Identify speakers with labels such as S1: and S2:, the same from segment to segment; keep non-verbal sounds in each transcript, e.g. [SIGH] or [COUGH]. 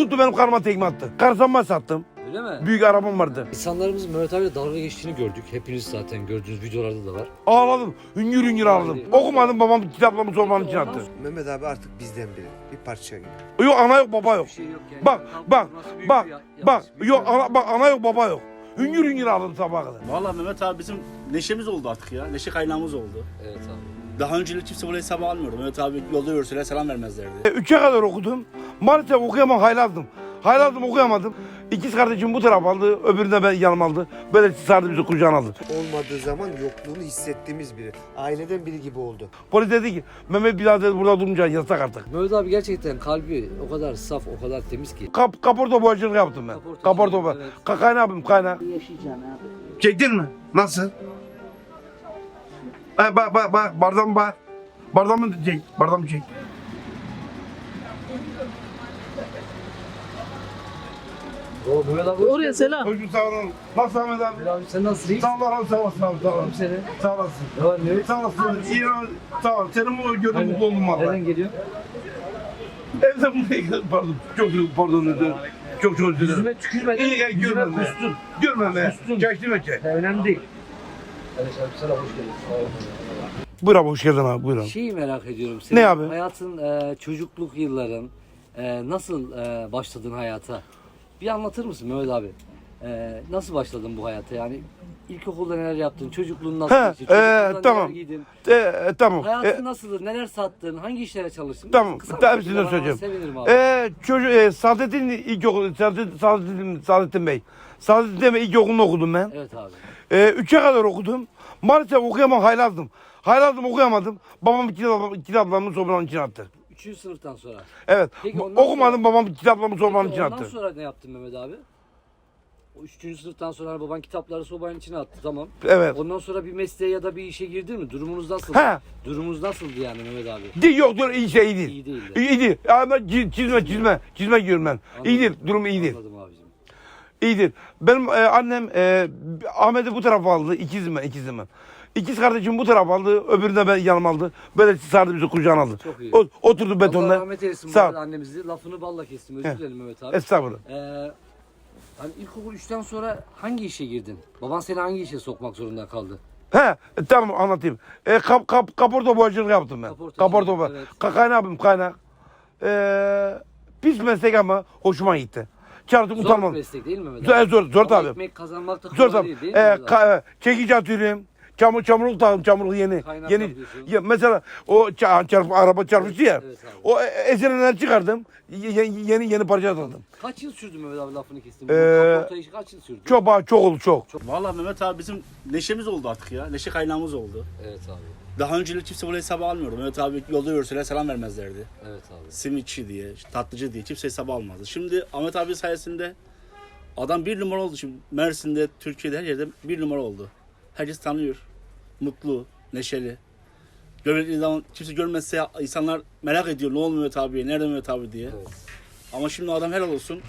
S1: Tuttu benim karıma tekme attı. Karsamma sattım.
S2: Öyle mi?
S1: Büyük arabam vardı.
S2: İnsanlarımızın Mehmet abiyle dalga geçtiğini gördük. Hepiniz zaten gördüğünüz videolarda da var.
S1: Ağladım. Hüngür hüngür ağladım. Okumadım babam kitaplarımı sormanın için attı.
S3: Mehmet abi artık bizden biri. Bir parça gibi.
S1: Yok ana yok baba yok.
S2: Bir şey yok yani.
S1: Bak bak bak bak yok ana, bak ana yok baba yok. Hüngür hüngür ağladım sabaha kadar.
S4: Valla Mehmet abi bizim neşemiz oldu artık ya. Neşe kaynağımız oldu.
S2: Evet abi.
S4: Daha önce kimse bunu hesaba almıyordu. Mehmet abi yolda görseler selam vermezlerdi.
S1: E, Üçe kadar okudum. Maalesef okuyamam haylazdım. Haylazdım okuyamadım. İkiz kardeşim bu taraf aldı, öbürü de ben yanıma aldı. Böyle sardı bizi kucağına aldı.
S3: Olmadığı zaman yokluğunu hissettiğimiz biri. Aileden biri gibi oldu.
S1: Polis dedi ki Mehmet bir daha dedi burada durmayacaksın yasak artık.
S2: Mehmet abi gerçekten kalbi o kadar saf, o kadar temiz ki.
S1: Kap, kaporta boyacılık yaptım ben.
S2: Kaportacılık,
S1: Kaporta boy.
S2: evet.
S1: Ka kaynağı yapayım kaynağı.
S5: Yaşayacaksın abi.
S1: Çektin mi? Nasıl? E, bak bak bak bardağımı bak. Bardağımı çek. Bardağımı çek.
S2: Abi.
S5: Oraya selam.
S1: Çocuk sağ olun. Nasıl Ahmet abi?
S2: Abi sen nasılsın?
S1: Sağ ol abi sağ olasın abi sağ olasın.
S2: seni.
S1: Sağ olasın.
S2: Ne var ne yok?
S1: Sağ olasın. İyi sağ ol. Senin bu gördüğün mutlu oldum valla.
S2: Nereden geliyor?
S1: Evden buraya geldim pardon. Çok pardon özür. Çok çok özür dilerim.
S2: Yüzüme tükürmedin.
S1: İyi gel
S2: Yüzüme
S1: görmem be.
S2: kustun.
S1: Görmem be.
S2: Kustun.
S1: Geçtim öte.
S2: Önemli değil. Arkadaşlar selam hoş olun.
S1: Buyur abi hoş geldin abi buyur abi.
S2: Şeyi merak ediyorum. Senin
S1: Ne abi?
S2: Hayatın, e, çocukluk yılların e, nasıl e, başladın hayata? Bir anlatır mısın Mehmet abi? E, nasıl başladın bu hayata? Yani ilkokulda neler yaptın? Çocukluğun nasıl
S1: He,
S2: geçti?
S1: e,
S2: Çocukluğunda
S1: tamam.
S2: neler giydin?
S1: E, e, tamam.
S2: Hayatın
S1: E,
S2: nasıldı? Neler sattın? Hangi işlere çalıştın?
S1: Tamam,
S2: bir
S1: tabii
S2: şekilde
S1: size
S2: bana
S1: söyleyeceğim.
S2: Sevinirim abi.
S1: e, çocuk e, Saadettin İlkokulu, Saadettin, Saadettin, Saadettin Bey. Saadettin Bey İlkokulu'nda okudum ben.
S2: Evet abi.
S1: E, üçe kadar okudum. Maalesef okuyamam haylazdım. Haylazdım okuyamadım. Babam kitap, kitaplarımı sobranın içine attı.
S2: Üçüncü sınıftan sonra.
S1: Evet.
S2: Peki ondan
S1: okumadım babam kitaplarımı sobranın
S2: Peki
S1: içine
S2: ondan
S1: attı.
S2: sonra ne yaptın Mehmet abi? O üçüncü sınıftan sonra hani baban kitapları sobanın içine attı tamam.
S1: Evet.
S2: Ondan sonra bir mesleğe ya da bir işe girdin mi? Durumunuz nasıl?
S1: He.
S2: Durumunuz nasıldı yani Mehmet abi?
S1: Değil yok dur iyi şey iyi değil.
S2: İyi değildi.
S1: İyi değil. Ama çiz- çizme çizme çizme giyiyorum ben. İyi değil. Durum iyi değil.
S2: Anladım abicim.
S1: İyidir. Benim e, annem e, Ahmet'i bu tarafa aldı. İkizim ben, ikizim ben. İkiz kardeşim bu tarafa aldı, öbürünü de ben yanıma aldı. Böyle sardı bizi kucağına aldı.
S2: Çok iyi.
S1: O, oturdu
S2: Allah
S1: betonda.
S2: rahmet eylesin bu
S1: Sağ ol.
S2: arada annemizi. Lafını balla kestim. Özür dilerim Mehmet abi.
S1: Estağfurullah.
S2: Ee, hani ilkokul 3'ten sonra hangi işe girdin? Baban seni hangi işe sokmak zorunda kaldı?
S1: He, e, tamam anlatayım. E, kap, kap, kaporta boyacılık yaptım ben.
S2: Kaportacılık,
S1: Kaporta boy.
S2: evet.
S1: Ka, kaynağı yapayım kaynak. E, pis meslek ama hoşuma gitti. Çalıştım
S2: Zor bir
S1: utanmadım.
S2: meslek değil mi
S1: Zor, zor, zor tabii.
S2: Ekmek kazanmak da
S1: Zor tabii.
S2: değil değil mi?
S1: E,
S2: Mehmet abi?
S1: ka, e, çekici atıyorum. Çamur, çamurluk takım, çamurluk yeni.
S2: Kaynak
S1: yeni ya, mesela o ça- çarp, araba çarpıştı ya.
S2: Evet abi.
S1: o e- ezilenleri çıkardım. Y- y- yeni yeni parça atıldım.
S2: Kaç yıl sürdü Mehmet abi lafını kestim.
S1: Ee,
S2: Kaporta işi kaç yıl sürdü?
S1: Çok çok oldu çok.
S4: Valla Mehmet abi bizim neşemiz oldu artık ya. Neşe kaynağımız oldu.
S2: Evet abi.
S4: Daha önce kimse bunu hesaba almıyordu. Mehmet abi yolda görseler selam vermezlerdi.
S2: Evet abi.
S4: Simitçi diye, tatlıcı diye kimse hesaba almazdı. Şimdi Ahmet abi sayesinde adam bir numara oldu. Şimdi Mersin'de, Türkiye'de her yerde bir numara oldu. Herkes tanıyor. Mutlu, neşeli. Görmediği zaman kimse görmezse insanlar merak ediyor ne olmuyor Mehmet abiye, nerede Mehmet abi diye.
S2: Evet.
S4: Ama şimdi adam helal olsun.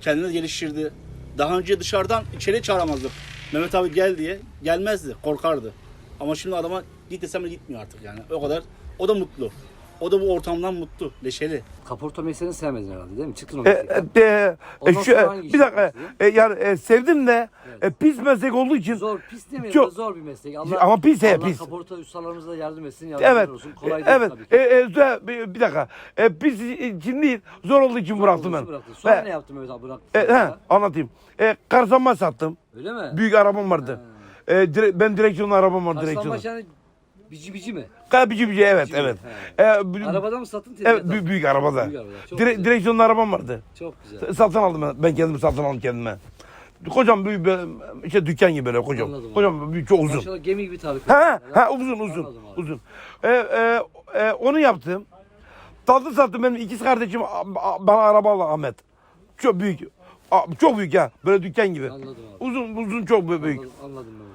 S4: Kendini geliştirdi. Daha önce dışarıdan içeri çağıramazdık. Mehmet abi gel diye. Gelmezdi. Korkardı. Ama şimdi adama git desem de gitmiyor artık yani. O kadar. O da mutlu. O da bu ortamdan mutlu. Neşeli.
S2: Kaporta mesleğini sevmedin herhalde değil mi? Çıktın o
S1: E,
S2: meslekten.
S1: e, e,
S2: Ondan
S1: şu,
S2: sonra
S1: e, bir dakika e, yani e, sevdim de
S2: Evet.
S1: e, pis meslek olduğu için
S2: Zor, pis demeyelim
S1: Çok-
S2: de zor bir meslek. Allah,
S1: Ama pis he,
S2: Allah
S1: pis.
S2: kaporta ustalarımıza da yardım etsin, yardımcılar
S1: evet
S2: olsun. Kolay değil
S1: evet
S2: tabii ki.
S1: e, e, zor- bir, bir dakika e, pis için değil zor olduğu için bıraktım ben.
S2: Bıraktın. Sonra
S1: He.
S2: ne yaptın Mehmet abi bıraktın?
S1: E, he, anlatayım. E, karsanma sattım.
S2: Öyle mi?
S1: Büyük arabam vardı. E, dire- ben direksiyonlu arabam var direksiyonlu.
S2: Arslanbaş yani bici bici mi?
S1: Ka- Bici bici evet
S2: Bici,
S1: evet.
S2: he.
S1: E, bü-
S2: Arabada mı sattın?
S1: evet
S2: tezgahta mı?
S1: büyük, büyük arabada.
S2: Büyük arabada, çok
S1: Dire-
S2: güzel.
S1: direksiyonlu arabam vardı.
S2: Çok güzel.
S1: S- Satın aldım ben. Ben kendim satın aldım kendime. Kocam büyük böyle işte dükkan gibi böyle kocam.
S2: Anladım abi.
S1: Kocam büyük çok uzun.
S2: Maşallah gemi gibi tarif
S1: Ha ha uzun uzun
S2: Anladım abi.
S1: uzun. E, e, e, onu yaptım. Tatlı sattım benim ikiz kardeşim a- a- bana araba aldı Ahmet. Çok büyük. A- Çok büyük ya. Böyle dükkan gibi.
S2: Anladım abi.
S1: Uzun uzun çok büyük.
S2: Anladım, anladım.
S1: A,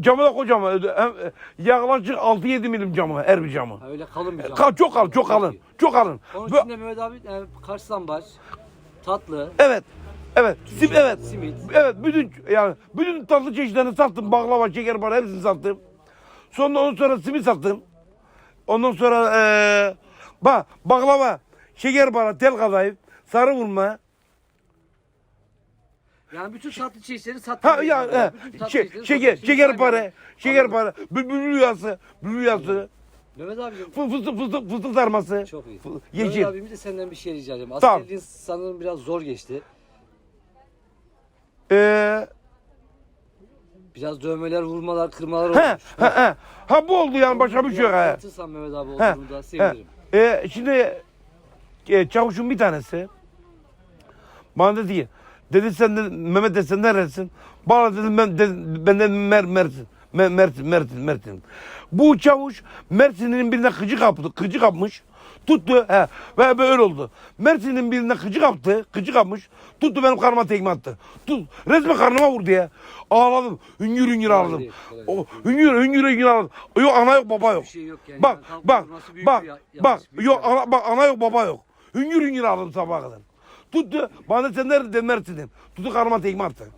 S1: Camı da kocaman. E, yaklaşık 6-7 milim camı her bir camı.
S2: Ha, öyle kalın bir cam.
S1: Ka- çok kalın, çok kalın. Çok kalın.
S2: Onun
S1: Bu-
S2: için de Mehmet abi yani karslambaç, tatlı,
S1: Evet. Evet. Sim, evet.
S2: simit.
S1: Evet. Bütün yani bütün tatlı çeşitlerini sattım. Baklava, şeker bar hepsini sattım. Sonra ondan sonra simit sattım. Ondan sonra eee ba, baklava, şeker bara, tel kadayıf, sarı vurma.
S2: Yani bütün tatlı çeşitleri sattın.
S1: Ha ya he,
S2: Bütün tatlı
S1: şey, şeker, şeker para, şeker para, bülbül rüyası, bülbül rüyası,
S2: Mehmet abicim
S1: fı- fıstık fıstık fıstık sarması,
S2: çok iyi.
S1: fı-
S2: Mehmet
S1: yeşil.
S2: abim de senden bir şey rica edeceğim.
S1: Tamam.
S2: Askerliğin sanırım biraz zor geçti.
S1: Ee,
S2: Biraz dövmeler, vurmalar, kırmalar
S1: he,
S2: olmuş.
S1: he, he. Ha bu oldu yani başka bir şey yok. he.
S2: Anlatırsan Mehmet abi
S1: He,
S2: olduğunu da
S1: he.
S2: sevinirim.
S1: Ee, şimdi e, çavuşun bir tanesi bana dedi ki dedi sen de Mehmet de sen neresin? Bana dedim ben de, ben de Mer, Mersin. Mer, Mersin, Mersin, Mersin. Bu çavuş Mersin'in birine kıcı kaptı, kıcı kapmış. Tuttu he, ve böyle oldu. Mersin'in birine kıcı kaptı, kıcı kapmış. Tuttu benim karnıma tekme attı. Tut, resmen karnıma vurdu ya. Ağladım, hüngür hüngür ağladım. O, hüngür hüngür hüngür ağladım. Yok ana yok baba yok.
S2: Şey yok yani.
S1: Bak
S2: Yani
S1: bak bak bak yok
S2: bir
S1: ana, bak ana yok baba yok. Hüngür hüngür ağladım sabaha kadar. Tuttu bana sen nerede Mersin dedim. Tuttu karnıma tekme attı.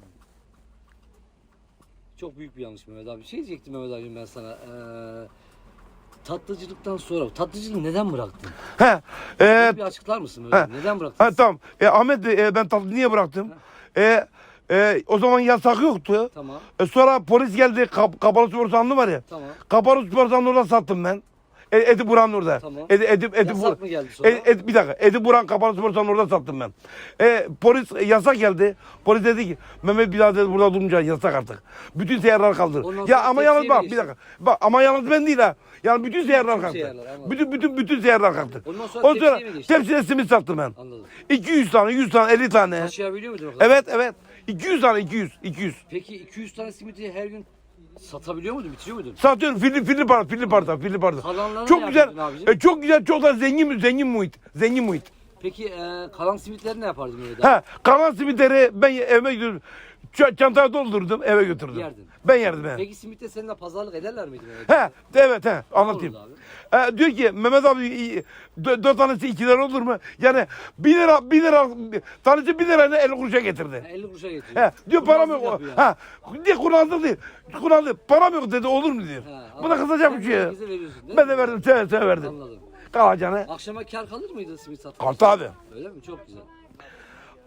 S2: Çok büyük bir yanlış Mehmet abi. Şey diyecektim Mehmet abim ben sana. Ee, tatlıcılıktan sonra tatlıcılığı neden bıraktın?
S1: He. E,
S2: bir açıklar mısın Mehmet abi? Neden bıraktın?
S1: ha, tamam. E, Ahmet Bey, e, ben tatlı niye bıraktım? E, e, o zaman yasak yoktu.
S2: Tamam.
S1: E, sonra polis geldi. Kap, kapalı spor var ya.
S2: Tamam.
S1: Kapalı spor orada sattım ben. E, Edi Buran orada.
S2: Tamam.
S1: Edi, Edi, Edi
S2: Yasak mı geldi sonra?
S1: E, Edi- bir dakika. Edi Buran kapalı spor salonu orada sattım ben. E, polis e, yasak geldi. Polis dedi ki Mehmet bir daha dedi burada durmayacaksın yasak artık. Bütün seyyarlar kaldır.
S2: Ondan
S1: Ya
S2: sonra
S1: ama yalnız bak bir dakika. Bak ama yalnız ben değil ha. Yani bütün seyyarlar kalktı.
S2: seyyarlar, anladım.
S1: bütün bütün bütün seyyarlar kalktı.
S2: Ondan sonra tepsiye mi
S1: tepside simit sattım ben.
S2: Anladım.
S1: 200 tane, 100 tane, 50 tane.
S2: Taşıyabiliyor muydun o kadar?
S1: Evet evet. 200 tane 200 200.
S2: Peki 200 tane simiti her gün satabiliyor muydun? Bitiriyor muydun?
S1: Satıyorum filli filli parça filli parça filli parça.
S2: Kalanlarını
S1: Çok
S2: ne
S1: güzel.
S2: yapıyordun abicim?
S1: E, çok güzel çok da zengin zengin muhit. Zengin muhit.
S2: Peki e, kalan simitleri ne yapardın Mehmet abi?
S1: Ha kalan simitleri ben evime götürdüm. Ç- çantaya doldurdum eve götürdüm.
S2: Yerdin.
S1: Ben yerdim he.
S2: Peki simitte seninle pazarlık ederler miydi Mehmet abi?
S1: He evet he anlatayım.
S2: olurdu abi?
S1: E, diyor ki Mehmet abi dö- dört tanesi iki lira olur mu? Yani bir lira bir lira tanesi bir lirayla 50 kuruşa getirdi.
S2: Ha, 50 kuruşa getiriyor.
S1: He, diyor param
S2: Kurnazlık
S1: yok.
S2: yapıyor yani.
S1: Ha, diye kurnazlık değil. Kurnazlık. Param yok dedi olur mu diyor.
S2: Ha,
S1: Bu da
S2: anladım.
S1: kızacak bir şey.
S2: herkese veriyorsun, değil
S1: Ben
S2: mi?
S1: de verdim seve seve verdim.
S2: Anladım.
S1: Kalacağını.
S2: Akşama kar kalır mıydı simit satmak?
S1: Kalktı abi.
S2: Öyle mi? Çok güzel.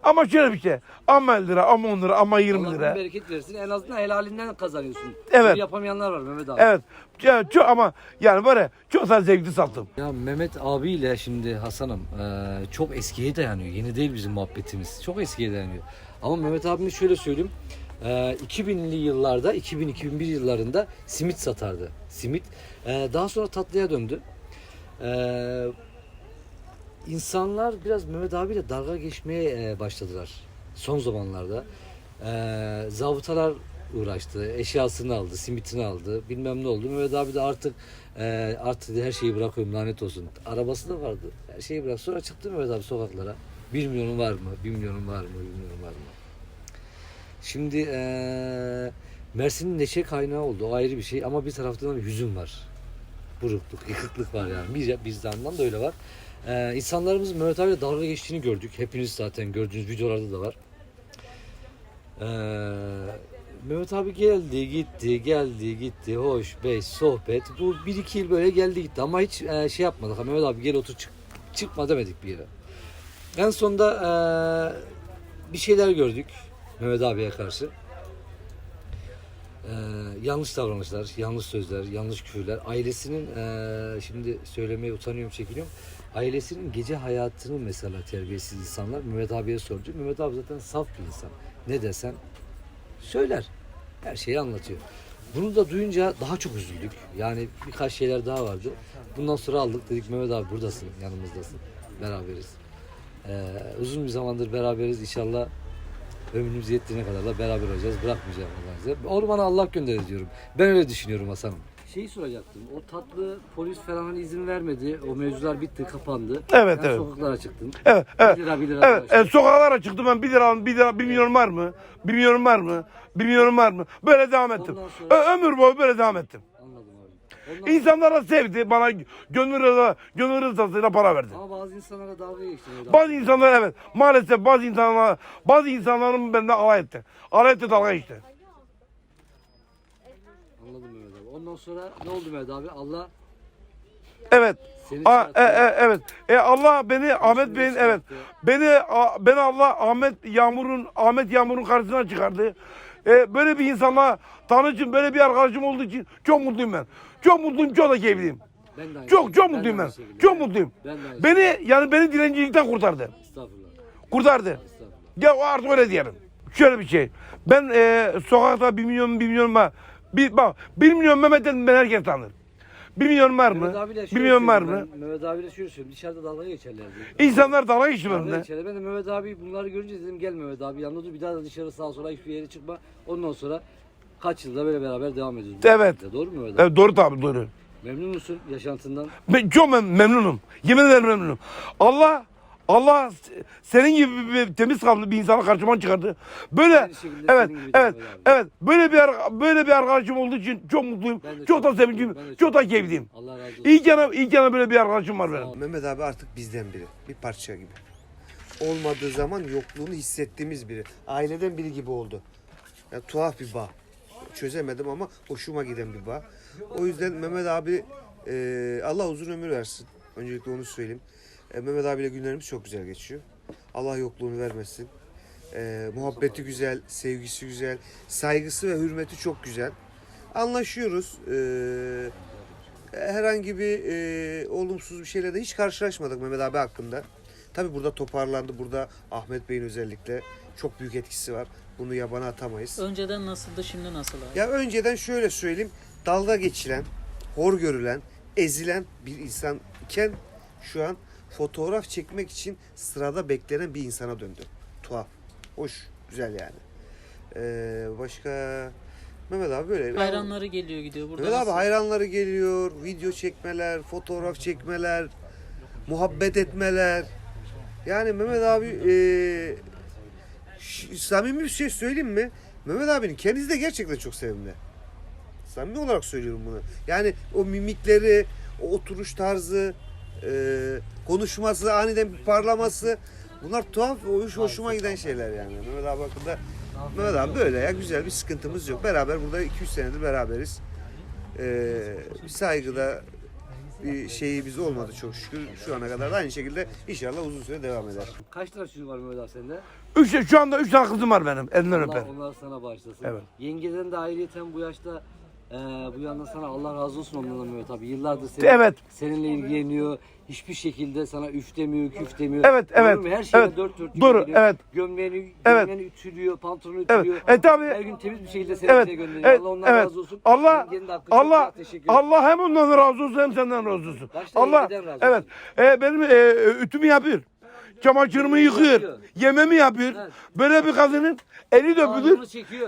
S1: Ama şöyle bir şey. Ama 50 lira, ama 10 lira, ama 20
S2: Allah bin
S1: lira.
S2: bereket versin. En azından helalinden kazanıyorsun.
S1: Evet.
S2: Bunu yapamayanlar var Mehmet abi.
S1: Evet. Ya, çok, ama yani ya çok da zevkli sattım.
S2: Ya Mehmet abiyle şimdi Hasan'ım eee, çok eskiye dayanıyor. Yeni değil bizim muhabbetimiz. Çok eskiye dayanıyor. Ama Mehmet abimiz şöyle söyleyeyim. Eee 2000'li yıllarda, 2000-2001 yıllarında simit satardı. Simit. Eee, daha sonra tatlıya döndü. Eee insanlar biraz Mehmet abiyle dalga geçmeye eee, başladılar. Son zamanlarda. Eee zabıtalar uğraştı. Eşyasını aldı, simitini aldı. Bilmem ne oldu. Mehmet abi de artık eee artık her şeyi bırakıyorum lanet olsun. Arabası da vardı. Her şeyi bırak. Sonra çıktı Mehmet abi sokaklara. Bir milyonun var mı? Bir milyonun var mı? Bir milyonun var mı? Şimdi eee Mersin'in neşe kaynağı oldu. O ayrı bir şey. Ama bir taraftan da hüzün var. Burukluk, yıkıklık var yani. Bir, bizden da öyle var. Ee, insanlarımızın Mehmet abiyle dalga geçtiğini gördük. Hepiniz zaten gördüğünüz videolarda da var. Ee, Mehmet abi geldi gitti geldi gitti hoş beş sohbet bu bir iki yıl böyle geldi gitti ama hiç e, şey yapmadık Mehmet abi gel otur çık, çıkma demedik bir yere. En sonunda e, bir şeyler gördük Mehmet abiye karşı. Ee, yanlış davranışlar, yanlış sözler, yanlış küfürler. Ailesinin ee, şimdi söylemeye utanıyorum, çekiniyorum. Ailesinin gece hayatını mesela terbiyesiz insanlar Mehmet abiye sordu. Mehmet abi zaten saf bir insan. Ne desen söyler. Her şeyi anlatıyor. Bunu da duyunca daha çok üzüldük. Yani birkaç şeyler daha vardı. Bundan sonra aldık dedik Mehmet abi buradasın, yanımızdasın. Beraberiz. Ee, uzun bir zamandır beraberiz. İnşallah ömrümüz yettiğine kadar da beraber olacağız. Bırakmayacağım Allah'ın izniyle. Onu bana Allah gönderir diyorum. Ben öyle düşünüyorum Hasan'ım. Şeyi soracaktım. O tatlı polis falan hani izin vermedi. O mevzular bitti, kapandı.
S1: Evet,
S2: Sen
S1: evet.
S2: sokaklara çıktın.
S1: Evet, evet.
S2: 1 lira 1 lira.
S1: Evet, e, sokaklara çıktım ben 1 lira, 1 lira, 1 milyon var mı? 1 milyon var mı? 1 milyon var mı? Böyle devam ettim.
S2: Ondan sonra-
S1: Ö- ömür boyu böyle devam ettim.
S2: Anladım abi. Ondan
S1: İnsanlara sevdi, bana gönül rıza, gönül rızasıyla para verdi.
S2: Ama bazı insanlara dalga geçti. Mehmet abi.
S1: Bazı insanlar evet, maalesef bazı insanlar, bazı insanların benden alay etti. Alay etti, dalga geçti.
S2: Anladım Mehmet. Ondan sonra ne oldu Mehmet abi? Allah
S1: Evet.
S2: Seni
S1: A, e, e, evet. E, Allah beni Ahmet Bey'in evet. Beni a, beni Allah Ahmet Yağmur'un Ahmet Yağmur'un karşısına çıkardı. E, böyle bir insanla tanıcım, böyle bir arkadaşım olduğu için çok mutluyum ben. Çok mutluyum, çok da keyifliyim.
S2: Ben de aynı
S1: Çok çok mutluyum ben. Çok mutluyum.
S2: Ben de aynı
S1: Beni yani beni dilencilikten kurtardı.
S2: Estağfurullah.
S1: Kurtardı.
S2: Estağfurullah.
S1: Ya artık öyle diyelim. Şöyle bir şey. Ben e, sokakta bir milyon bir milyon var. Bir, bak bir milyon Mehmet'ten ben herkes tanır. Bir milyon var mı?
S2: Mehmet abiyle
S1: Bir
S2: şöyle
S1: milyon var mı?
S2: ben, Mehmet abiyle şöyle. Dışarıda dalga geçerlerdi.
S1: İnsanlar dalga geçti
S2: Dalga
S1: benimle.
S2: geçerler. Ben de Mehmet abi bunları görünce dedim gel Mehmet abi yanında dur bir daha da dışarı sağa sola hiçbir yere çıkma. Ondan sonra kaç yılda böyle beraber devam ediyoruz. bu
S1: Evet.
S2: şekilde. Doğru mu Mehmet abi?
S1: Evet, doğru tabii doğru.
S2: Memnun musun yaşantından?
S1: Ben çok mem- memnunum. Yemin ederim memnunum. Allah Allah senin gibi bir temiz kalpli bir insanı karşıma çıkardı. Böyle evet evet evet böyle bir böyle bir arkadaşım olduğu için çok mutluyum. Çok da
S2: çok ben de
S1: Çok
S2: çok
S1: da keyifliyim.
S2: Allah razı olsun.
S1: İyi ki iyi ki böyle bir arkadaşım var benim.
S3: Mehmet abi artık bizden biri. Bir parça gibi. Olmadığı zaman yokluğunu hissettiğimiz biri. Aileden biri gibi oldu. Yani tuhaf bir bağ. Çözemedim ama hoşuma giden bir bağ. O yüzden Mehmet abi e, Allah uzun ömür versin. Öncelikle onu söyleyeyim. E, Mehmet abiyle günlerimiz çok güzel geçiyor. Allah yokluğunu vermesin. E, muhabbeti güzel, sevgisi güzel, saygısı ve hürmeti çok güzel. Anlaşıyoruz. E, herhangi bir e, olumsuz bir şeyle de hiç karşılaşmadık Mehmet abi hakkında. Tabi burada toparlandı. Burada Ahmet Bey'in özellikle çok büyük etkisi var. Bunu yabana atamayız.
S5: Önceden nasıldı şimdi nasıl abi?
S3: Ya önceden şöyle söyleyeyim. Dalga geçilen, hor görülen, ezilen bir insan iken şu an fotoğraf çekmek için sırada beklenen bir insana döndü. Tuhaf. Hoş. Güzel yani. Ee, başka Mehmet abi böyle.
S5: Hayranları geliyor gidiyor burada.
S3: Mehmet abi hayranları geliyor, video çekmeler, fotoğraf çekmeler, muhabbet etmeler. Yani Mehmet abi ş- samimi bir şey söyleyeyim mi? Mehmet abinin kendisi de gerçekten çok sevimli. Samimi olarak söylüyorum bunu. Yani o mimikleri, o oturuş tarzı, eee, konuşması, aniden bir parlaması bunlar tuhaf, hoş, hoşuma giden şeyler yani. Mehmet abi hakkında Mehmet abi böyle ya güzel bir sıkıntımız yok. Beraber burada 2-3 senedir beraberiz. Ee, bir saygıda bir şeyi biz olmadı çok şükür. Şu ana kadar da aynı şekilde inşallah uzun süre devam eder.
S2: Kaç tane çocuğun var Mehmet abi sende?
S1: Üç, şu anda üç tane kızım var benim. Elinden öper.
S2: Allah onlar sana bağışlasın.
S1: Evet.
S2: Yengeden de ayrıyeten bu yaşta e, bu yandan sana Allah razı olsun ondan da Mehmet abi. Yıllardır seni,
S1: Evet.
S2: seninle ilgileniyor. Hiçbir şekilde sana üf demiyor, küf demiyor.
S1: Evet,
S2: Doğru
S1: evet,
S2: mu? Her şeyine
S1: evet.
S2: dört dört
S1: Doğru,
S2: ilgileniyor.
S1: evet.
S2: Gömleğini,
S1: Evet.
S2: gömleğini ütülüyor, pantolonu
S1: Evet.
S2: ütülüyor.
S1: E tabii.
S2: Her gün temiz bir şekilde seni
S1: Evet.
S2: gönderiyor.
S1: Evet.
S2: Allah ondan
S1: Evet.
S2: razı olsun.
S1: Allah
S2: hakkı çok
S1: Allah
S2: çok teşekkür ederim.
S1: Allah hem ondan razı olsun hem senden razı olsun.
S2: Başta
S1: Allah
S2: razı
S1: evet. E, benim e, ütümü yapıyor. Çamaşırımı yıkıyor. Yememi yapıyor. Böyle bir kadının eli döpülür.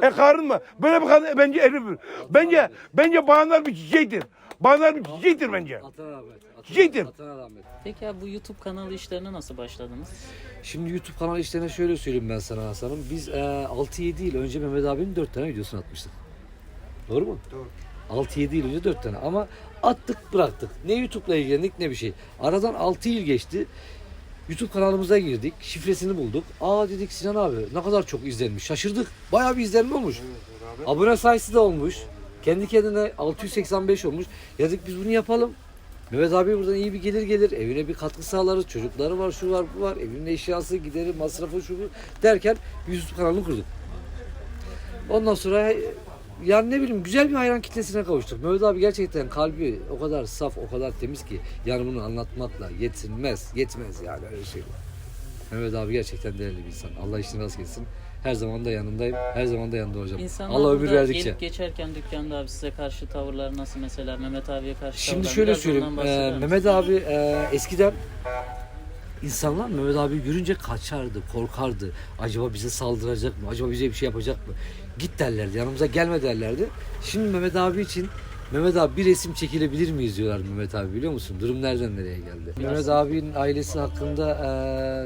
S1: E karın mı? Böyle bir kadın bence eli öpülür. Bence bence bayanlar bir çiçektir. Bayanlar bir çiçektir bence.
S2: Atana rahmet. Atana,
S1: Çiçektir.
S2: Atana rahmet.
S5: Peki abi bu YouTube kanalı işlerine nasıl başladınız?
S2: Şimdi YouTube kanalı işlerine şöyle söyleyeyim ben sana Hasan'ım. Biz e, 6-7 yıl önce Mehmet abinin 4 tane videosunu atmıştık. Doğru mu?
S3: Doğru.
S2: 6-7 yıl önce 4 tane ama attık bıraktık. Ne YouTube'la ilgilendik ne bir şey. Aradan 6 yıl geçti. YouTube kanalımıza girdik. Şifresini bulduk. Aa dedik Sinan abi ne kadar çok izlenmiş. Şaşırdık. Bayağı bir izlenme olmuş. Abone sayısı da olmuş. Kendi kendine 685 olmuş. Yazık biz bunu yapalım. Mehmet abi buradan iyi bir gelir gelir. Evine bir katkı sağlarız. Çocukları var, şu var, bu var. Evinin eşyası, gideri, masrafı, şu bu derken YouTube kanalını kurduk. Ondan sonra yani ne bileyim güzel bir hayran kitlesine kavuştuk. Mehmet abi gerçekten kalbi o kadar saf, o kadar temiz ki yani bunu anlatmakla yetinmez, yetmez yani öyle şey var. Mehmet abi gerçekten değerli bir insan. Allah işini rast gelsin. Her zaman da yanındayım. Her zaman da yanında olacağım.
S5: İnsanlar
S2: Allah ömür verdikçe.
S5: gelip geçerken dükkanda abi size karşı tavırları nasıl mesela Mehmet abiye karşı
S2: Şimdi
S5: tavırlar?
S2: şöyle söyleyeyim.
S5: misin?
S2: Mehmet abi e, eskiden insanlar Mehmet abi görünce kaçardı, korkardı. Acaba bize saldıracak mı? Acaba bize bir şey yapacak mı? Git derlerdi. Yanımıza gelme derlerdi. Şimdi Mehmet abi için Mehmet abi bir resim çekilebilir miyiz diyorlar Mehmet abi biliyor musun? Durum nereden nereye geldi? Mehmet abinin ailesi hakkında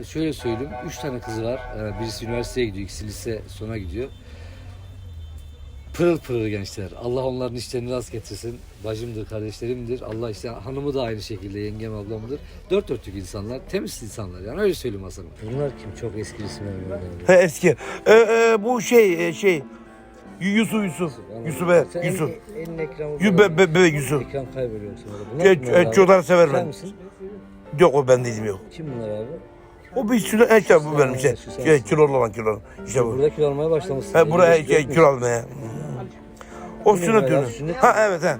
S2: e, şöyle söyleyeyim. Üç tane kızı var. E, birisi üniversiteye gidiyor, ikisi lise sona gidiyor. Pırıl pırıl gençler. Allah onların işlerini rast getirsin. Bacımdır, kardeşlerimdir. Allah işte hanımı da aynı şekilde yengem ablamdır. Dört dörtlük insanlar, temiz insanlar. Yani öyle söyleyeyim Hasan'ım. Bunlar kim? Çok eski isimler.
S1: He, eski. E, e, bu şey e, şey Yusuf Yusuf.
S2: Anladım.
S1: Yusuf be.
S2: Sen
S1: Yusuf.
S2: El, elin ekranı.
S1: Yusuf be, be, be Yusuf.
S2: Ekran kim Mehmet
S1: e,
S2: abi?
S1: Çocuklar sever
S2: Sen
S1: ben.
S2: misin?
S1: Yok o ben değilim yok.
S2: Kim bunlar abi?
S1: O bir sürü e, işte bu benim şey.
S2: Sensin.
S1: Şey kilolu olan kilolu. İşte bu.
S2: Burada kilo almaya başlamışsın.
S1: He buraya
S2: 55
S1: şey kilo almaya. O sünnet düğünü.
S2: sünnet
S1: Ha evet ha.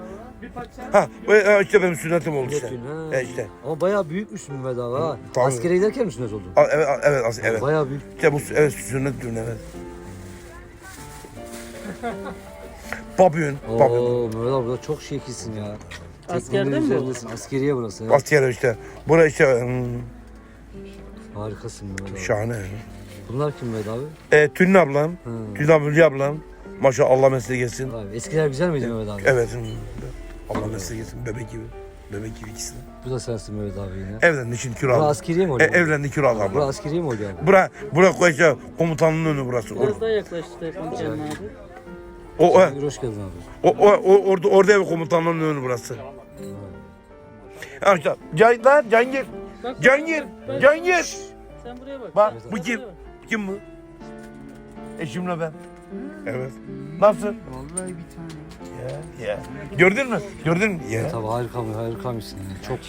S1: Ha bu e, işte benim sünnetim oldu işte.
S2: ha.
S1: E işte.
S2: Ama bayağı büyükmüşsün Mehmet abi ha.
S1: Tabii.
S2: Askere giderken mi sünnet oldun?
S1: A- Evet a- evet as- evet.
S2: Bayağı büyük.
S1: İşte bu evet sünnet düğünü evet. [LAUGHS] Papyon.
S2: Oo Mehmet abi burada çok şekilsin ya.
S5: Askerde mi bu?
S2: üzerindesin. Askeriye burası. Ya.
S1: Asker işte. Burası işte hmm,
S2: Harikasın Mehmet abi.
S1: şahane.
S2: Bunlar kim Mehmet abi?
S1: E, Tülin ablam,
S2: Hı.
S1: Tülin ablam, ablam. Maşallah Allah mesleği geçsin.
S2: Abi, eskiler güzel miydi Mehmet abi?
S1: Evet. hmm, Allah mesleği geçsin. Bebek gibi. Bebek gibi ikisi. de.
S2: Bu da sensin Mehmet abi yine.
S1: Evlendi şimdi kilo
S2: Bura
S1: aldı.
S2: askeriye mi
S1: E,
S2: oluyor?
S1: evlendi kilo aldı
S2: Bura
S1: abla.
S2: askeriye mi oluyor abi?
S1: Bura, bura koyacak komutanlığın önü burası.
S5: Biraz daha yaklaştı telefon kendine abi.
S1: O, o,
S2: Hoş geldin abi.
S1: o, o, o, orada, orada ev komutanlığının önü burası. İşte, Can, lan Cangir.
S5: Bak,
S1: Cangir,
S5: bak.
S1: Cangir.
S5: Sen buraya bak.
S1: Bak
S5: Sen
S1: bu
S5: buraya
S1: kim?
S5: bak.
S1: Kim bu? Eşimle ben. Evet. Nasıl?
S6: Vallahi bir tane.
S1: Ya, ya. Gördün mü? Gördün mü? Ya.
S2: Tabii harika mı? Harikaymışsın yani. Çok.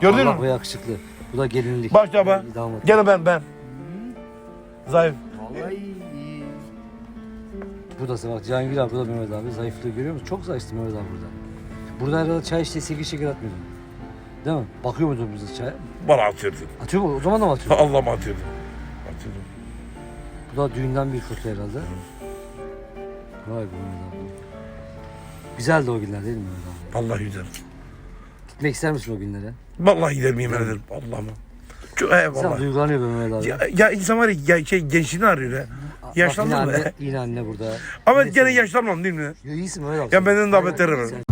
S1: Gördün
S2: Allah
S1: mü?
S2: bu yakışıklı. Bu da gelinlik.
S1: Baba.
S2: Damat.
S1: Gene ben ben. Zayıf.
S6: Vallahi iyi.
S2: Bu da bak Cihangir abi, bu da Mehmet abi. Zayıflığı görüyor musun? Çok zayıftı Mehmet abi burada. Burada herhalde çay işte 8 şeker atmıyordun. Değil mi? Bakıyor muydun bize çaya?
S1: Bana atıyordu.
S2: Atıyor mu? O zaman da mı atıyor? [LAUGHS]
S1: Allah'ım atıyordu. Atıyordu.
S2: Bu da düğünden bir foto herhalde. Vay be Mehmet abi. Güzeldi o günler değil mi Mehmet abi?
S1: Vallahi giderim.
S2: Gitmek ister misin o günlere?
S1: Vallahi giderim yemin ederim. Allah'ım. Çok he
S2: İnsan
S1: vallahi.
S2: duygulanıyor be Mehmet abi.
S1: Ya, ya insan var ya, ya şey gençliğini arıyor ya.
S2: Bak
S1: Yaşlandı
S2: yine
S1: mı?
S2: yine anne burada.
S1: Ama gene yaşlanmam değil mi?
S2: Yo, iyisin Mehmet abi.
S1: Ya benden daha beterim.
S2: Sen-